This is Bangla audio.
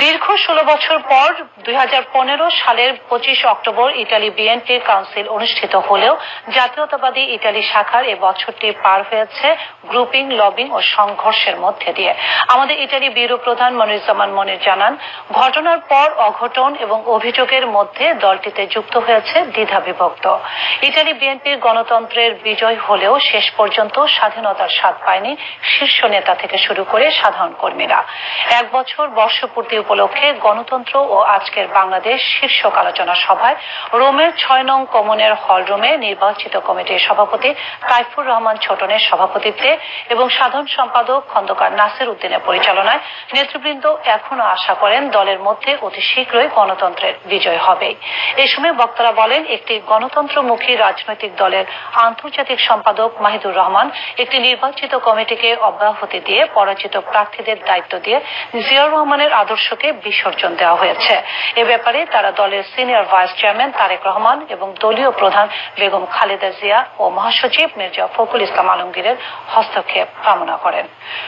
দীর্ঘ ষোলো বছর পর দুই হাজার পনেরো সালের পঁচিশ অক্টোবর ইটালি বিএনপির কাউন্সিল অনুষ্ঠিত হলেও জাতীয়তাবাদী ইটালি শাখার এ বছরটি পার হয়েছে গ্রুপিং, লবিং ও সংঘর্ষের মধ্যে দিয়ে। আমাদের ইটালি ব্যুরো প্রধান মনিরুজ্জামান মনির জানান, ঘটনার পর অঘটন এবং অভিযোগের মধ্যে দলটিতে যুক্ত হয়েছে দ্বিধা বিভক্ত। ইটালি বিএনপির গণতন্ত্রের বিজয় হলেও শেষ পর্যন্ত স্বাধীনতার স্বাদ পায়নি শীর্ষ নেতা থেকে শুরু করে সাধারণ কর্মীরা। এক বছর বর্ষপূর্তি উপলক্ষে গণতন্ত্র ও আজকের বাংলাদেশ শীর্ষক আলোচনা সভায় রোমের ছয় নং কমনের হলরুমে নির্বাচিত কমিটির সভাপতি কাইফুর রহমান ছোটনের সভাপতিত্বে এবং সাধারণ সম্পাদক খন্দকার নাসির উদ্দিনের পরিচালনায় নেতৃবৃন্দ এখনও আশা করেন দলের মধ্যে অতি শীঘ্রই গণতন্ত্রের বিজয় হবে। এই সময় বক্তারা বলেন, একটি গণতন্ত্রমুখী রাজনৈতিক দলের আন্তর্জাতিক সম্পাদক মাহিদুর রহমান একটি নির্বাচিত কমিটিকে অব্যাহতি দিয়ে পরাজিত প্রার্থীদের দায়িত্ব দিয়ে জিয়াউর রহমানের আদর্শকে বিসর্জন দেওয়া হয়েছে। এ ব্যাপারে তারা দলের senior vice chairman Tarique Rahman এবং দলীয় প্রধান বেগম খালেদা জিয়া ও মহাসচিব মির্জা ফখরুল ইসলাম আলমগীরের হস্তক্ষেপ কামনা করেন।